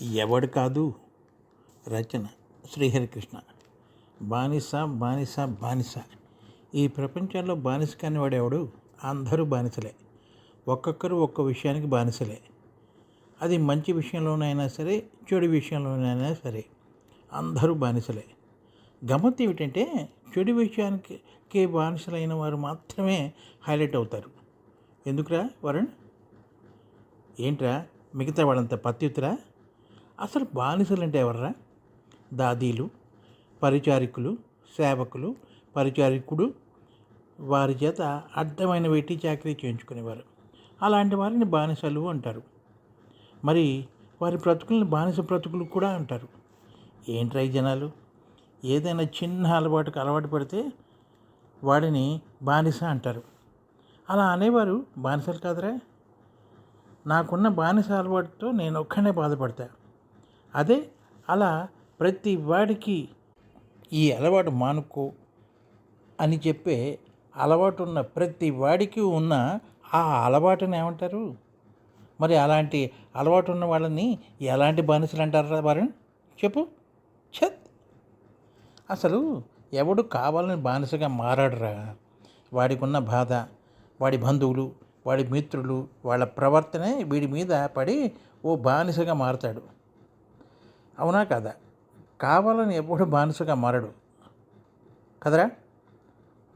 ఎవడు కాదు? రచన శ్రీహరికృష్ణ. బానిస బానిస బానిస. ఈ ప్రపంచంలో బానిస కానివాడు ఎవడు? అందరూ బానిసలే. ఒక్కొక్కరు ఒక్క విషయానికి బానిసలే. అది మంచి విషయంలోనైనా సరే చెడు విషయంలోనైనా సరే అందరూ బానిసలే. గమ్మత్ ఏమిటంటే చెడు విషయానికి బానిసలైన వారు మాత్రమే హైలైట్ అవుతారు. ఎందుకురా వరుణ్? ఏంట్రా? మిగతా వాళ్ళంతా పత్యుతురా అసలు బానిసలు అంటే ఎవర్రా? దాదీలు పరిచారికులు సేవకులు పరిచారికుడు వారి చేత అడ్డమైన వెట్టి చాకరీ చేయించుకునేవారు. అలాంటి వారిని బానిసలు అంటారు. మరి వారి బ్రతుకులను బానిస బ్రతుకులు కూడా అంటారు. ఏంట్రై జనాలు? ఏదైనా చిన్న అలవాటుకు అలవాటు పడితే వాడిని బానిస అంటారు. అలా అనేవారు బానిసలు కాదురా. నాకున్న బానిస అలవాటుతో నేను ఒక్కనే బాధపడతా. అదే అలా ప్రతి వాడికి ఈ అలవాటు మానుకో అని చెప్పే అలవాటు ఉన్న ప్రతి వాడికి ఉన్న ఆ అలవాటుని ఏమంటారు? మరి అలాంటి అలవాటు ఉన్న వాళ్ళని ఎలాంటి బానిసలు అంటారా వారిని చెప్పు. ఛత్! అసలు ఎవడు కావాలని బానిసగా మారాడురా? వాడికి ఉన్న బాధ వాడి బంధువులు వాడి మిత్రులు వాళ్ళ ప్రవర్తనే వీడి మీద పడి ఓ బానిసగా మారతాడు. అవునా కదా? కావాలని ఎప్పుడు బానిసగా మారడు. కదరా?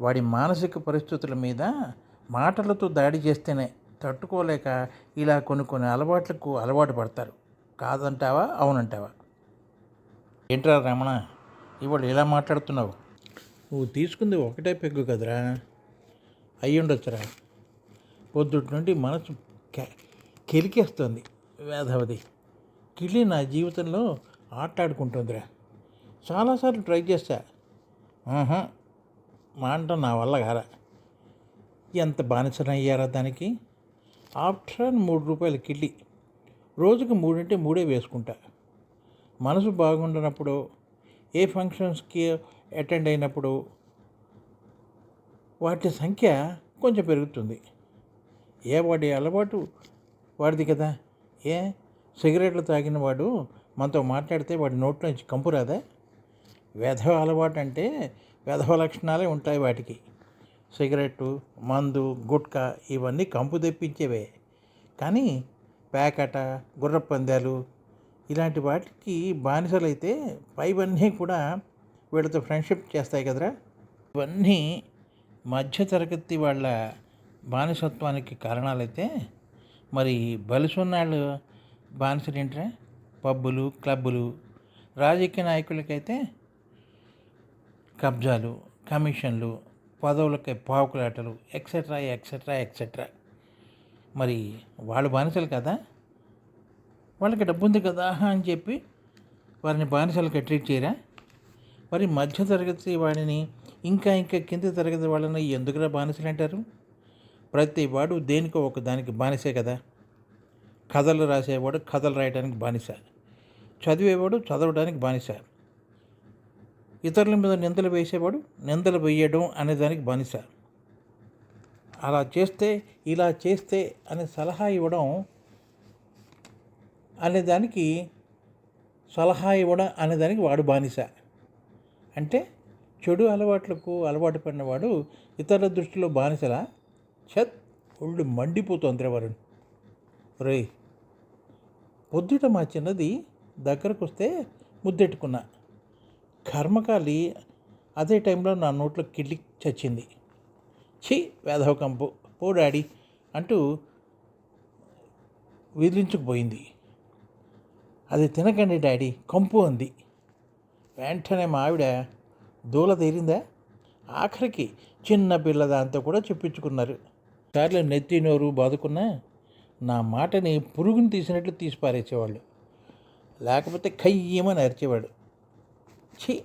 వాడి మానసిక పరిస్థితుల మీద మాటలతో దాడి చేస్తేనే తట్టుకోలేక ఇలా కొన్ని కొన్ని అలవాట్లకు అలవాటు పడతారు. కాదంటావా? అవునంటావా? ఏంట్రా రమణ ఇవాళ ఇలా మాట్లాడుతున్నావు? నువ్వు తీసుకుంది ఒకటే పెగ్గు కదరా. అయ్యుండొచ్చురా. పొద్దుటి నుండి మనసు కె- కెలికేస్తుంది వేధవది. కిళ్ళి నా జీవితంలో ఆటాడుకుంటుందిరా. చాలాసార్లు ట్రై చేశా. ఆహా అంట నా వల్ల కారా. ఎంత బానిసనయ్యారా దానికి? ఆఫ్టర్ మూడు రూపాయల కిళ్ళి రోజుకు మూడింటే మూడే వేసుకుంటా. మనసు బాగుండనప్పుడు ఏ ఫంక్షన్స్కి అటెండ్ అయినప్పుడు వాటి సంఖ్య కొంచెం పెరుగుతుంది. ఏ వాడి అలవాటు వాడిది కదా? ఏ? సిగరెట్లు తాగిన వాడు మనతో మాట్లాడితే వాడి నోట్లో నుంచి కంపు రాదా? వెధవ అలవాటు అంటే వెధవ లక్షణాలే ఉంటాయి వాటికి. సిగరెట్టు మందు గుట్కా ఇవన్నీ కంపు తెప్పించేవే. కానీ పేకట గుర్ర పందాలు ఇలాంటి వాటికి బానిసలైతే పైవన్నీ కూడా వీళ్ళతో ఫ్రెండ్షిప్ చేస్తాయి కదరా. ఇవన్నీ మధ్యతరగతి వాళ్ళ బానిసత్వానికి కారణాలైతే మరి బలిసున్నాళ్ళు బానిసలు ఏంట్రా పబ్బులు క్లబ్బులు రాజకీయ నాయకులకైతే కబ్జాలు కమిషన్లు పదవులకై పావుకులాటలు ఎక్సెట్రా ఎక్సెట్రా ఎక్సెట్రా మరి వాళ్ళు బానిసలు కదా? వాళ్ళకి డబ్బు ఉంది కదా అని చెప్పి వారిని బానిసలుగా ట్రీట్ చేయరా? మరి మధ్య తరగతి వాడిని ఇంకా ఇంకా కింద తరగతి వాళ్ళని ఎందుకురా బానిసలు అంటారు? ప్రతి వాడు దేనికో ఒక దానికి బానిసే కదా. కథలు రాసేవాడు కథలు రాయడానికి బానిస. చదివేవాడు చదవడానికి బానిస. ఇతరుల మీద నిందలు వేసేవాడు నిందలు వేయడం అనేదానికి బానిస. అలా చేస్తే ఇలా చేస్తే అనే సలహా ఇవ్వడం అనే దానికి సలహా ఇవ్వడం అనేదానికి వాడు బానిస. అంటే చెడు అలవాట్లకు అలవాటు పడినవాడు ఇతరుల దృష్టిలో బానిసలా? చత్ ఒళ్ళు మండిపోతుంది వరుణ్. రే పొద్దుట మా చిన్నది దగ్గరకు వస్తే ముద్దెట్టుకున్నా. కర్మకాలి అదే టైంలో నా నోట్లో కిళ్ళి చచ్చింది. ఛీ వేధవకంపు పో డాడీ అంటూ విదిలించుకుపోయింది. అది తినకండి డాడీ కంపు అంది. వెంటనే మా ఆవిడ దూల తీరిందా ఆఖరికి చిన్న పిల్ల దాంతో కూడా చెప్పించుకున్నారు. సార్లు నెత్తి నోరు బాదుకున్నా నా మాటని పురుగుని తీసినట్లు తీసి పారేసేవాళ్ళు లేకపోతే కయ్యమని అరిచేవాడు. ఛీ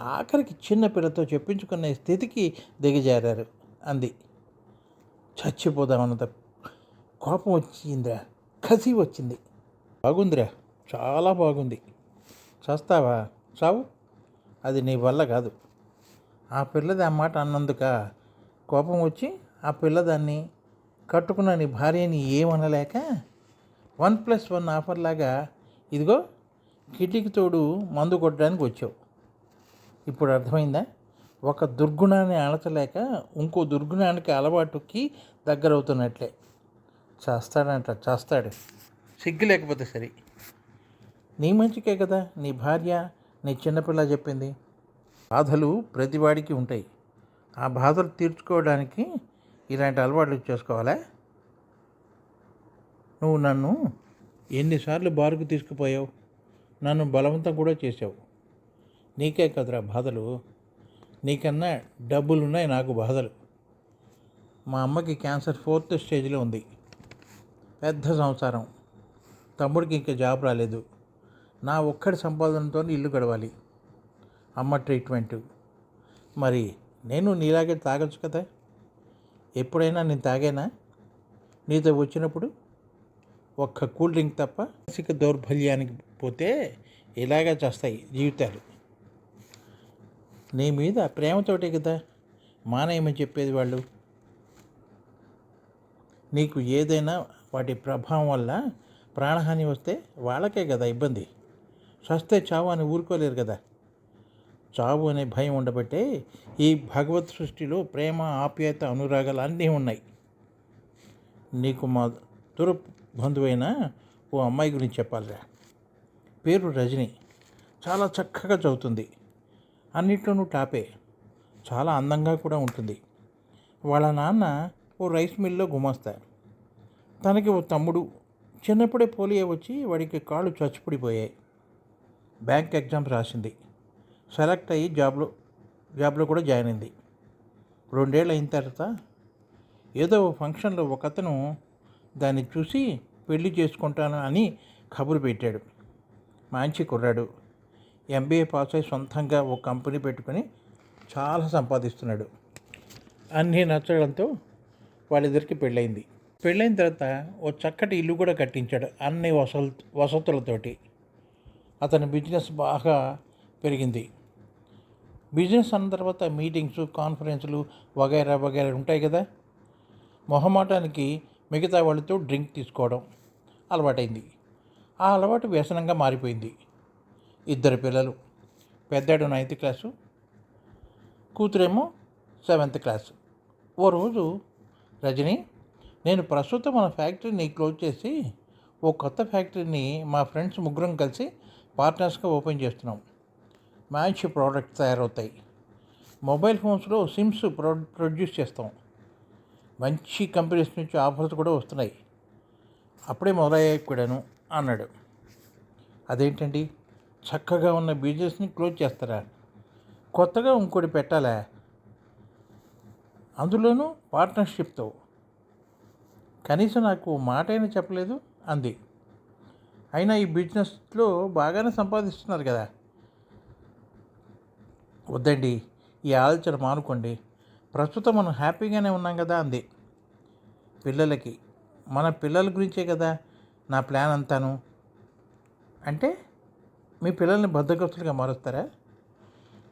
ఆఖరికి చిన్న పిల్లతో చెప్పించుకునే స్థితికి దిగజారారు అంది. చచ్చిపోదామన్నంత కోపం వచ్చిందిరా కసి వచ్చింది. బాగుందిరా చాలా బాగుంది. చస్తావా? చావు. అది నీ వల్ల కాదు. ఆ పిల్లది ఆ మాట అన్నందుక కోపం వచ్చి ఆ పిల్లదాన్ని కట్టుకున్న నీ భార్యని ఏమనలేక వన్ ప్లస్ వన్ ఆఫర్ లాగా ఇదిగో కిటికీ తోడు మందు కొట్టడానికి వచ్చావు. ఇప్పుడు అర్థమైందా? ఒక దుర్గుణాన్ని ఆడతలేక ఇంకో దుర్గుణానికి అలవాటుకి దగ్గర అవుతున్నట్లే చేస్తాడంట చేస్తాడు. సిగ్గు లేకపోతే సరే. నీ మంచికే కదా నీ భార్య నీ చిన్నపిల్ల చెప్పింది. బాధలు ప్రతివాడికి ఉంటాయి. ఆ బాధలు తీర్చుకోవడానికి ఇలాంటి అలవాట్లు చేసుకోవాలా? నువ్వు నన్ను ఎన్నిసార్లు బారుకు తీసుకుపోయావు? నన్ను బలవంతం కూడా చేసావు నీకే కదరా బాధలు? నీకన్నా డబ్బులు ఉన్నాయి నాకు బాధలు. మా అమ్మకి క్యాన్సర్ ఫోర్త్ స్టేజ్లో ఉంది. పెద్ద సంసారం. తమ్ముడికి ఇంకా జాబ్ రాలేదు. నా ఒక్కడి సంపాదనతో ఇల్లు గడవాలి. అమ్మ ట్రీట్మెంటు. మరి నేను నీలాగే తాగొచ్చు కదా? ఎప్పుడైనా నేను తాగేనా? నీతో వచ్చినప్పుడు? ఒక్క కూల్ డ్రింక్ తప్ప మానసిక దౌర్బల్యానికి పోతే ఇలాగా చేస్తాయి జీవితాలు. నీ మీద ప్రేమతోటే కదా మానేయమని చెప్పేది వాళ్ళు. నీకు ఏదైనా వాటి ప్రభావం వల్ల ప్రాణహాని వస్తే వాళ్ళకే కదా ఇబ్బంది. చస్తే చావు అని ఊరుకోలేరు కదా. చావు అనే భయం ఉండబట్టే ఈ భగవత్ సృష్టిలో ప్రేమ ఆప్యాయత అనురాగాలు అన్నీ ఉన్నాయి. నీకు మా దుర బంధువైన ఓ అమ్మాయి గురించి చెప్పాలిరా. పేరు రజని. చాలా చక్కగా చదువుతుంది. అన్నిట్లోనూ టాపే. చాలా అందంగా కూడా ఉంటుంది. వాళ్ళ నాన్న ఓ రైస్ మిల్లో గుమాస్తా. తనకి ఓ తమ్ముడు. చిన్నప్పుడే పోలియో వచ్చి వాడికి కాళ్ళు చచ్చిపడిపోయాయి. బ్యాంక్ ఎగ్జామ్స్ రాసింది. సెలెక్ట్ అయ్యి జాబ్లో జాబ్లో కూడా జాయిన్ అయింది. రెండేళ్ళు అయిన తర్వాత ఏదో ఫంక్షన్లో ఒక అతను దాన్ని చూసి పెళ్ళి చేసుకుంటాను అని కబురు పెట్టాడు. మంచి కుర్రాడు. ఎంబీఏ పాస్ అయి సొంతంగా ఓ కంపెనీ పెట్టుకొని చాలా సంపాదిస్తున్నాడు. అన్నీ నచ్చడంతో వాళ్ళిద్దరికి పెళ్ళైంది పెళ్ళైన తర్వాత ఓ చక్కటి ఇల్లు కూడా కట్టించాడు అన్ని వసలు వసతులతోటి. అతని బిజినెస్ బాగా పెరిగింది. బిజినెస్ అన్న తర్వాత మీటింగ్స్ కాన్ఫరెన్సులు వగైరా వగైరా ఉంటాయి కదా. మొహమాటానికి మిగతా వాళ్ళతో డ్రింక్ తీసుకోవడం అలవాటైంది. ఆ అలవాటు వ్యసనంగా మారిపోయింది. ఇద్దరు పిల్లలు పెద్దాడు నైన్త్ క్లాసు కూతురేమో సెవెంత్ క్లాసు. ఓ రోజు రజని నేను ప్రస్తుతం మన ఫ్యాక్టరీని క్లోజ్ చేసి ఓ కొత్త ఫ్యాక్టరీని మా ఫ్రెండ్స్ ముగ్గురం కలిసి పార్ట్నర్స్గా ఓపెన్ చేస్తున్నాం. మంచి ప్రోడక్ట్స్ తయారవుతాయి. మొబైల్ ఫోన్స్లో సిమ్స్ ప్రొ ప్రొడ్యూస్ చేస్తాం. మంచి కంపెనీస్ నుంచి ఆఫర్స్ కూడా వస్తున్నాయి. అప్పుడే మొదలయ్యాయి కూడాను అన్నాడు. అదేంటండి? చక్కగా ఉన్న బిజినెస్ని క్లోజ్ చేస్తారా? కొత్తగా ఇంకోటి పెట్టాలా? అందులోనూ పార్ట్నర్షిప్తో. కనీసం నాకు మాట అయినా చెప్పలేదు అంది. అయినా ఈ బిజినెస్లో బాగానే సంపాదిస్తున్నారు కదా. వద్దండి ఈ ఆలోచన మానుకోండి. ప్రస్తుతం మనం హ్యాపీగానే ఉన్నాం కదా అంది. పిల్లలకి మన పిల్లల గురించే కదా నా ప్లాన్ అంతాను. అంటే మీ పిల్లల్ని బద్దగస్తులుగా మారుస్తారా?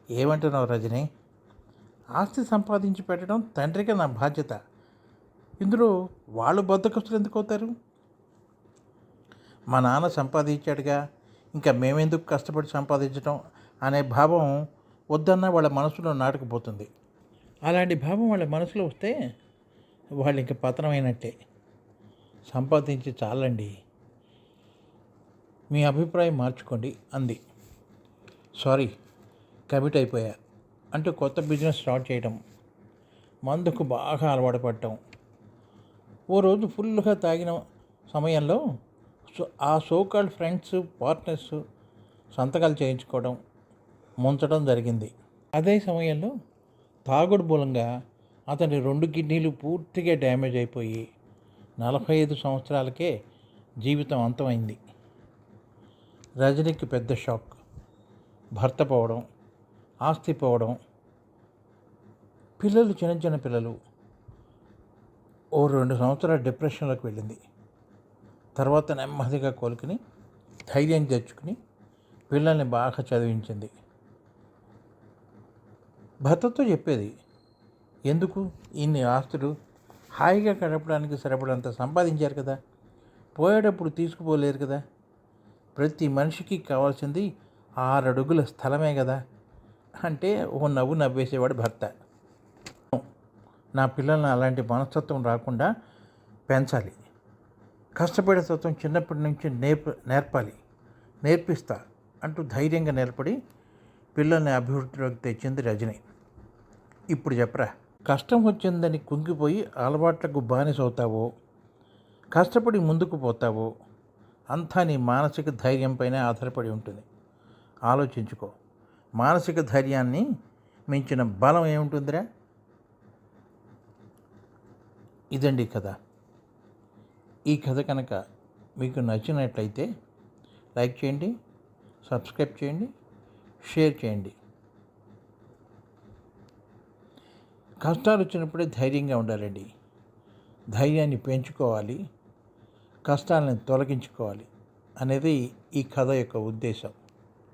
ఏమంటున్నావు రజని? ఆస్తి సంపాదించి పెట్టడం తండ్రికి నా బాధ్యత. ఇందులో వాళ్ళు బద్దకస్తులు ఎందుకు అవుతారు? మా నాన్న సంపాదించాడుగా ఇంకా మేమెందుకు కష్టపడి సంపాదించడం అనే భావం వద్దన్న వాళ్ళ మనసులో నాటుకుపోతుంది. అలాంటి భావం వాళ్ళ మనసులో వస్తే వాళ్ళు ఇంక పతనమైనట్టే. సంపాదించి చాలండి. మీ అభిప్రాయం మార్చుకోండి అంది. సారీ కమిట్ అయిపోయా అంటూ కొత్త బిజినెస్ స్టార్ట్ చేయడం మందుకు బాగా అలవాటు పడటం. ఓ రోజు ఫుల్గా తాగిన సమయంలో సో- ఆ సోకాల్డ్ ఫ్రెండ్స్ పార్ట్నర్స్ సంతకాలు చేయించుకోవడం ముంచడం జరిగింది. అదే సమయంలో తాగుడు మూలంగా అతని రెండు కిడ్నీలు పూర్తిగా డ్యామేజ్ అయిపోయి నలభై ఐదు సంవత్సరాలకే జీవితం అంతమైంది. రజనీకి పెద్ద షాక్. భర్త పోవడం ఆస్తి పోవడం పిల్లలు చిన్న చిన్న పిల్లలు. ఓ రెండు సంవత్సరాల డిప్రెషన్లోకి వెళ్ళింది. తర్వాత నెమ్మదిగా కోలుకుని ధైర్యం తెచ్చుకుని పిల్లల్ని బాగా చదివించింది. భర్తతో చెప్పేది. ఎందుకు? ఇన్ని ఆస్తులు హాయిగా గడపడానికి సరిపడంత సంపాదించారు కదా. పోయేటప్పుడు తీసుకుపోలేరు కదా. ప్రతి మనిషికి కావాల్సింది ఆరు అడుగుల స్థలమే కదా. అంటే ఓ నవ్వు నవ్వేసేవాడు భర్త. నా పిల్లల్ని అలాంటి మనస్తత్వం రాకుండా పెంచాలి. కష్టపడే తత్వం చిన్నప్పటి నుంచి నేర్ప నేర్పాలి. నేర్పిస్తా అంటూ ధైర్యంగా నేర్పడి పిల్లల్ని అభివృద్ధిలోకి తెచ్చింది రజనీ. ఇప్పుడు చెప్పరా. కష్టం వచ్చిందని కుంగిపోయి అలవాట్లకు బానిస అవుతావో కష్టపడి ముందుకు పోతావో అంతా నీ మానసిక ధైర్యంపైనే ఆధారపడి ఉంటుంది. ఆలోచించుకో. మానసిక ధైర్యాన్ని మించిన బలం ఏముంటుందిరా? ఇదండి కథ. ఈ కథ కనుక మీకు నచ్చినట్లయితే లైక్ చేయండి సబ్స్క్రైబ్ చేయండి షేర్ చేయండి. కష్టాలు వచ్చినప్పుడే ధైర్యంగా ఉండాలండి. ధైర్యాన్ని పెంచుకోవాలి. కష్టాలను తొలగించుకోవాలి అనేది ఈ కథ యొక్క ఉద్దేశం.